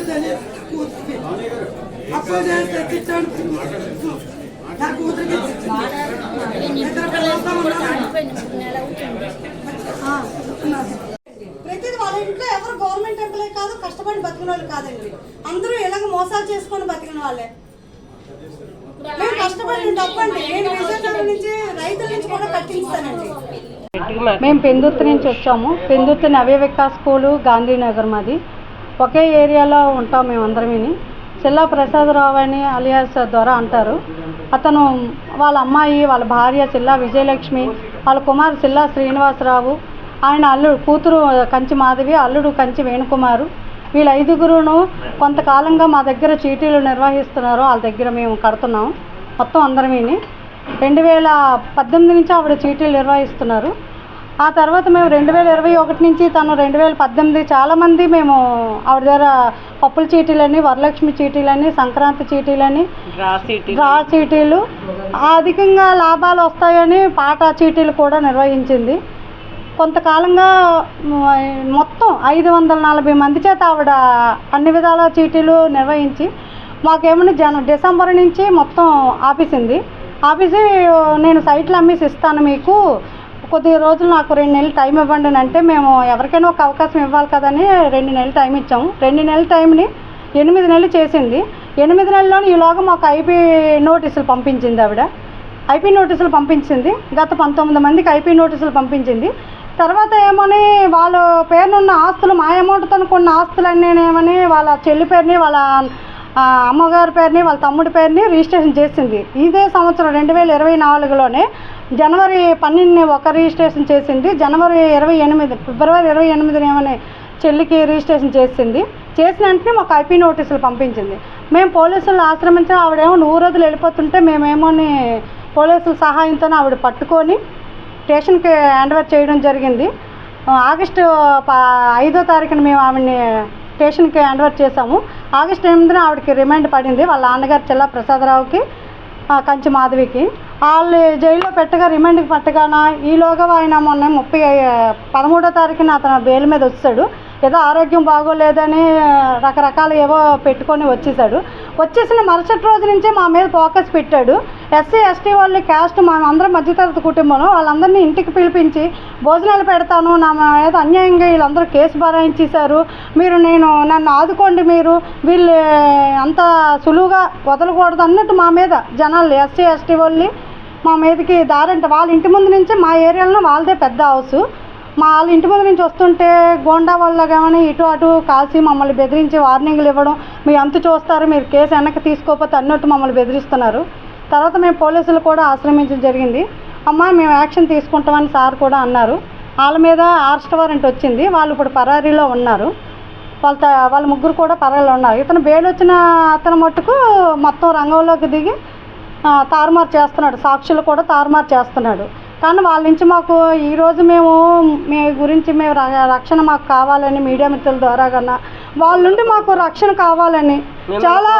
చేయొద్దని కూతురికి అప్పులు చేస్తే తిట్టాను నా కూతురికి. ప్రతిది వాళ్ళ ఇంట్లో ఎవరు గవర్నమెంట్ ఎంప్లాయ్ కాదు కష్టపడి బతికిన వాళ్ళు కాదండి. అందరూ ఇలాగ మోసాలు చేసుకొని బతికిన వాళ్ళే. మేము కష్టపడిన డబ్బండి నేను విజయనగరం నుంచి రైతుల నుంచి కూడా కట్టిస్తానండి మేము పెందుర్తి నుంచి వచ్చాము. పెందుర్తి నవ్య వికాస్ స్కూలు గాంధీనగర్ మాది. ఒకే ఏరియాలో ఉంటాం మేము చిల్లా ప్రసాదరావు అని అలియాస్ ద్వారా అంటారు. అతను వాళ్ళ అమ్మాయి వాళ్ళ భార్య చిల్లా విజయలక్ష్మి వాళ్ళ కుమారు చిల్లా శ్రీనివాసరావు ఆయన అల్లుడు కూతురు కంచి మాధవి అల్లుడు కంచి వేణుకుమారు. వీళ్ళ ఐదుగురును కొంతకాలంగా మా దగ్గర చీటీలు నిర్వహిస్తున్నారు. వాళ్ళ దగ్గర మేము కడుతున్నాం. మొత్తం అందరమీని. రెండు వేల పద్దెనిమిది నుంచి ఆవిడ చీటీలు నిర్వహిస్తున్నారు. ఆ తర్వాత మేము రెండు వేల ఇరవై ఒకటి నుంచి తను రెండు వేల పద్దెనిమిది చాలామంది మేము ఆవిడ దగ్గర పప్పుల చీటీలని వరలక్ష్మి చీటీలని సంక్రాంతి చీటీలని డ్రా చీటీలు. అధికంగా లాభాలు వస్తాయని పాట చీటీలు కూడా నిర్వహించింది. కొంతకాలంగా మొత్తం ఐదు వందల నలభై మంది చేత ఆవిడ అన్ని విధాల చీటీలు నిర్వహించి మాకేమని జన డిసెంబర్ నుంచి మొత్తం ఆపేసింది. ఆపేసి నేను సైట్లు అమ్మేసి ఇస్తాను మీకు. కొద్ది రోజులు నాకు రెండు నెలలు టైం ఇవ్వండి అంటే మేము ఎవరికైనా ఒక అవకాశం ఇవ్వాలి కదని రెండు నెలలు టైం ఇచ్చాము. రెండు నెలల టైంని ఎనిమిది నెలలు చేసింది. ఎనిమిది నెలల్లో ఈలోగా మాకు ఐపీ నోటీసులు పంపించింది ఆవిడ. ఐపీ నోటీసులు పంపించింది. గత పంతొమ్మిది మందికి ఐపీ నోటీసులు పంపించింది. తర్వాత ఏమని వాళ్ళ పేరునున్న ఆస్తులు మా అమౌంట్తో కొన్న ఆస్తులన్నీ ఏమని వాళ్ళ చెల్లి పేరుని వాళ్ళ అమ్మగారి పేరుని వాళ్ళ తమ్ముడి పేరుని రిజిస్ట్రేషన్ చేసింది. ఇదే సంవత్సరం రెండు వేల ఇరవై నాలుగులోనే జనవరి పన్నెండుని ఒక రిజిస్ట్రేషన్ చేసింది. జనవరి ఇరవై ఎనిమిది ఫిబ్రవరి ఇరవై ఎనిమిదిని ఏమని చెల్లికి రిజిస్ట్రేషన్ చేసింది. చేసిన వెంటనే మాకు ఐపీ నోటీసులు పంపించింది. మేము పోలీసులు ఆశ్రమించిన ఆవిడేమో నూరు రోజులు వెళ్ళిపోతుంటే మేమేమోని పోలీసుల సహాయంతో ఆవిడ పట్టుకొని స్టేషన్కి హ్యాండ్ ఓవర్ చేయడం జరిగింది. ఆగస్టు ప- ఐదో తారీఖున మేము ఆవిడని స్టేషన్కి హ్యాండ్ ఓవర్ చేసాము ఆగస్టు ఎనిమిదిన ఆవిడకి రిమైండ్ పడింది వాళ్ళ నాన్నగారు చెల్ల ప్రసాదరావుకి కంచి మాధవికి. వాళ్ళు జైల్లో పెట్టగా రిమాండ్కి పట్టగాన ఈలోగా ఆయన మొన్న ముప్పై పదమూడో తారీఖున అతను బెయిల్ మీద వచ్చాడు. ఏదో ఆరోగ్యం బాగోలేదని రకరకాల ఏవో పెట్టుకొని వచ్చేసాడు. వచ్చేసిన మరుసటి రోజు నుంచే మా మీద ఫోకస్ పెట్టాడు. ఎస్సీ ఎస్టీ వాళ్ళు క్యాస్ట్ మా అందరం మధ్యతరగతి కుటుంబం. వాళ్ళందరినీ ఇంటికి పిలిపించి భోజనాలు పెడతాను నా మీద అన్యాయంగా వీళ్ళందరూ కేసు బరాయించేశారు. మీరు నేను నన్ను ఆదుకోండి మీరు. వీళ్ళు అంత సులువుగా వదలకూడదు అన్నట్టు మా మీద జనాలు ఎస్సీ ఎస్టీ వాళ్ళు మా మీదకి దారంట. వాళ్ళ ఇంటి ముందు నుంచే మా ఏరియాలో వాళ్ళదే పెద్ద హౌసు. మా వాళ్ళ ఇంటి ముందు నుంచి వస్తుంటే గోండా వాళ్ళ కానీ ఇటు అటు కాల్చి మమ్మల్ని బెదిరించి వార్నింగ్లు ఇవ్వడం మీ ఎంత చూస్తారు మీరు కేసు వెనక్కి తీసుకోకపోతే అన్నట్టు మమ్మల్ని బెదిరిస్తున్నారు. తర్వాత మేము పోలీసులు కూడా ఆశ్రమించడం జరిగింది. అమ్మ మేము యాక్షన్ తీసుకుంటామని సార్ కూడా అన్నారు. వాళ్ళ మీద అరెస్ట్ వారెంట్ వచ్చింది. వాళ్ళు ఇప్పుడు పరారీలో ఉన్నారు. వాళ్ళ త- వాళ్ళ ముగ్గురు కూడా పరారీలో ఉన్నారు. ఇతను బెయిల్ వచ్చిన అతను మట్టుకు మొత్తం రంగంలోకి దిగి తారుమారు చేస్తున్నాడు. సాక్షులు కూడా తారుమారు చేస్తున్నాడు. కానీ వాళ్ళ నుంచి మాకు ఈరోజు మేము మీ గురించి మేము రక్షణ మాకు కావాలని మీడియా మిత్రుల ద్వారా కన్నా వాళ్ళ నుండి మాకు రక్షణ కావాలని చాలా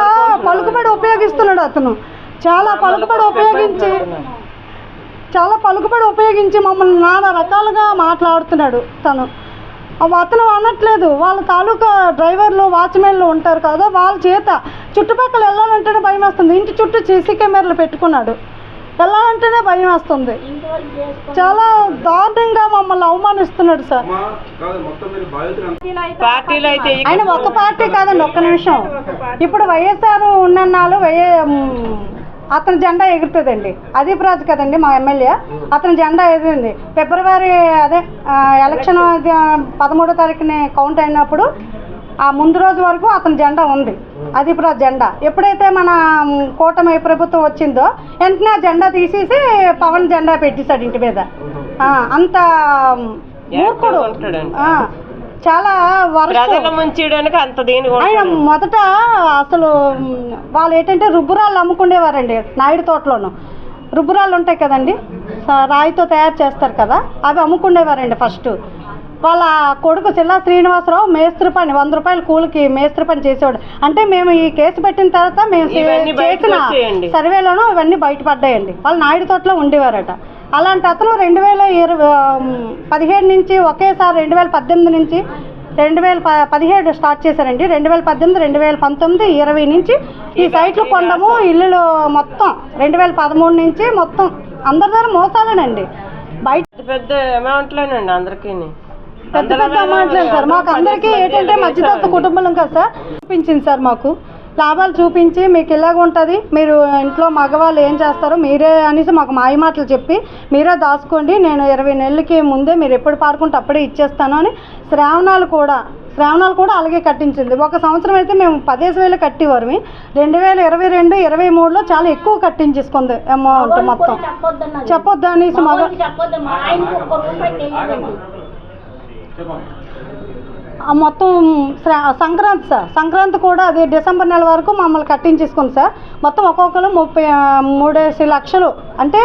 పలుకుబడి ఉపయోగిస్తున్నాడు అతను. చాలా పలుకుబడి ఉపయోగించి చాలా పలుకుబడి ఉపయోగించి మమ్మల్ని నానా రకాలుగా మాట్లాడుతున్నాడు తను. అతను అనట్లేదు. వాళ్ళ తాలూకా డ్రైవర్లు వాచ్మెన్లు ఉంటారు కదా వాళ్ళ చేత చుట్టుపక్కల వెళ్ళాలంటేనే భయం వేస్తుంది ఇంటి చుట్టూ సీసీ కెమెరాలు పెట్టుకున్నాడు. వెళ్ళాలంటేనే భయం వేస్తుంది. చాలా దారుణంగా మమ్మల్ని అవమానిస్తున్నాడు సార్. ఆయన ఒక పార్టీ కాదండి ఒక్క నిమిషం. ఇప్పుడు వైఎస్ఆర్ ఉన్నన్నాళ్ళు మ్, అతని జెండా ఎగురుతుందండి. అదీప్ రాజు కదండి మా ఎమ్మెల్యే. అతని జెండా ఎగిరింది. ఫిబ్రవరి అదే ఎలక్షన్ పదమూడో తారీఖుని కౌంట్ అయినప్పుడు ఆ ముందు రోజు వరకు అతని జెండా ఉంది. అదీప్ రాజు జెండా. ఎప్పుడైతే మన కూటమి ప్రభుత్వం వచ్చిందో వెంటనే ఆ జెండా తీసేసి పవన్ జెండా పెట్టేశాడు ఇంటి మీద. ఆ, అంత మూర్ఖుడు. ఆ, చాలా వరస్ట్ ప్రజలు ముంచడానికి అంత దీని ఆయన మొదట అసలు వాళ్ళు ఏంటంటే రుబ్బురాళ్ళు అమ్ముకునేవారండి నాయుడు తోటలోను. రుబ్బురాళ్ళు ఉంటాయి కదండి రాయితో తయారు చేస్తారు కదా అవి అమ్ముకునేవారండి ఫస్ట్. వాళ్ళ కొడుకు చిల్లా శ్రీనివాసరావు మేస్త్రి పని వంద రూపాయల కూలికి మేస్త్రి పని చేసేవాడు. అంటే మేము ఈ కేసు పెట్టిన తర్వాత మేము చేసిన. సర్వేలోనూ ఇవన్నీ బయటపడ్డాయండి. వాళ్ళు నాయుడు తోటలో ఉండేవారట. అలాంటి అతను రెండు వేల ఇరవై పదిహేడు నుంచి ఒకేసారి రెండు వేల పద్దెనిమిది నుంచి రెండు వేల ప పదిహేడు స్టార్ట్ చేశారండి. రెండు వేల పద్దెనిమిది రెండు వేల పంతొమ్మిది ఇరవై నుంచి ఈ సైట్లు కొనడము ఇల్లులు మొత్తం రెండు వేల పదమూడు నుంచి మొత్తం అందరి దగ్గర మోసాలేనండి. బయట పెద్ద పెద్ద అమౌంట్లేనండి అందరికీ పెద్ద పెద్ద అమౌంట్ లేదు సార్. మాకు అందరికీ ఏంటంటే మధ్యతరగతి కుటుంబం కదా సార్. చూపించింది సార్ మాకు. లాభాలు చూపించి మీకు ఇలాగ ఉంటుంది? మీరు ఇంట్లో మగవాళ్ళు ఏం చేస్తారో మీరే అనేసి మాకు మాయ మాటలు చెప్పి మీరే దాచుకోండి. నేను ఇరవై నెలలకి ముందే మీరు ఎప్పుడు పాడుకుంటే అప్పుడే ఇచ్చేస్తాను అని శ్రావణాలు కూడా శ్రావణాలు కూడా అలాగే కట్టించింది. ఒక సంవత్సరం అయితే మేము పదిహేను వేలు కట్టేవారు. రెండు వేల ఇరవై రెండు ఇరవై మూడులో చాలా ఎక్కువ కట్టించేసుకుంది అమౌంట్ మొత్తం. చెప్పొద్దు అనేసి మగ చెప్పొద్దు మా ఆయనకి ఒక్క రూపాయి తెలియదండి ఆ మొత్తం సంక్రాంతి సార్. సంక్రాంతి కూడా అది డిసెంబర్ నెల వరకు మమ్మల్ని కట్టించేసుకుంది సార్. మొత్తం ఒక్కొక్కరు ముప్పై మూడేసి లక్షలు. అంటే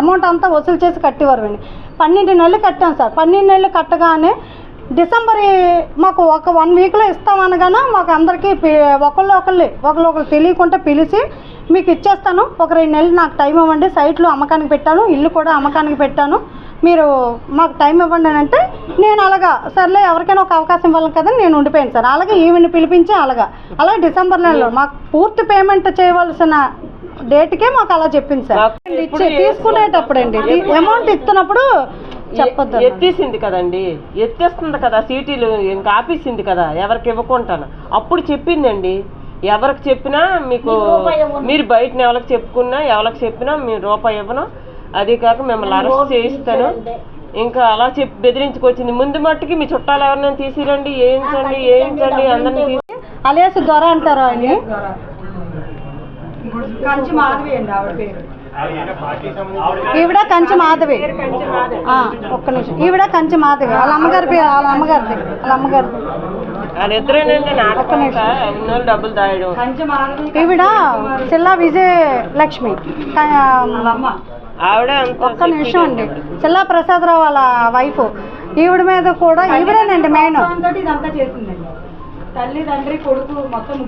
అమౌంట్ అంతా వసూలు చేసి కట్టేవారు అండి పన్నెండు నెలలు కట్టాం సార్. పన్నెండు నెలలు కట్టగానే డిసెంబర్ మాకు ఒక వన్ వీక్లో ఇస్తామనగానే మాకు అందరికీ ఒకళ్ళు ఒకళ్ళు ఒకళ్ళు ఒకళ్ళు తెలియకుండా పిలిచి మీకు ఇచ్చేస్తాను. ఒక రెండు నెలలు నాకు టైం ఇవ్వండి. సైట్లు అమ్మకానికి పెట్టాను. ఇల్లు కూడా అమ్మకానికి పెట్టాను. మీరు మాకు టైం ఇవ్వండి అని అంటే నేను అలాగా సర్లే ఎవరికైనా ఒక అవకాశం ఇవ్వాలి కదా నేను ఉండిపోయాను సార్. అలాగే ఈవెన్ పిలిపించి అలాగా. అలాగే డిసెంబర్ నెలలో మాకు పూర్తి పేమెంట్ చేయవలసిన డేట్కే మాకు అలా చెప్పింది సార్. ఇచ్చే తీసుకునేటప్పుడు అండి అమౌంట్ ఇస్తున్నప్పుడు చెప్పొద్దు. ఎత్తేసింది కదండి. ఎత్తేస్తుంది కదా సీటీలు ఇంకా ఆపేసింది కదా ఎవరికి ఇవ్వకుంటాను అప్పుడు చెప్పిందండి. ఎవరికి చెప్పినా మీకు మీరు బయట ఎవరికి చెప్పుకున్నా ఎవరికి చెప్పినా మీరు రూపాయి ఇవ్వను. అది కాక మిమ్మల్ని అరెస్ట్ చేయిస్తాను. ఇంకా అలా చెప్పి బెదిరించుకొచ్చింది. ముందు మట్టుకి మీ చుట్టాలు ఎవరినైనా తీసిరండి వేయించండి వేయించండి అందరిని తీసి అలియాస్ ద్వారా అంటారు ఆయన్ని కంచి మాధవి అండి ఆవిడ పేరు ఈవిడ కంచి మాధవి. ఆ, ఒక్క నిమిషం. ఈవిడ కంచి మాధవి. వాళ్ళ అమ్మగారి పేరు వాళ్ళ అమ్మగారిది. వాళ్ళ అమ్మగారిది. వాళ్ళిద్దరేనండి నాటకం ఎన్నో డబ్బులు దాయడం. ఈవిడ చిల్లా విజయ లక్ష్మి ఒక్క నిమిషం అండి. చిల్లా ప్రసాదరావు వాళ్ళ వైఫ్. ఈవిడ మీద కూడా ఈవిడేనండి మెయిన్ తల్లి తండ్రి కొడుకు మొత్తం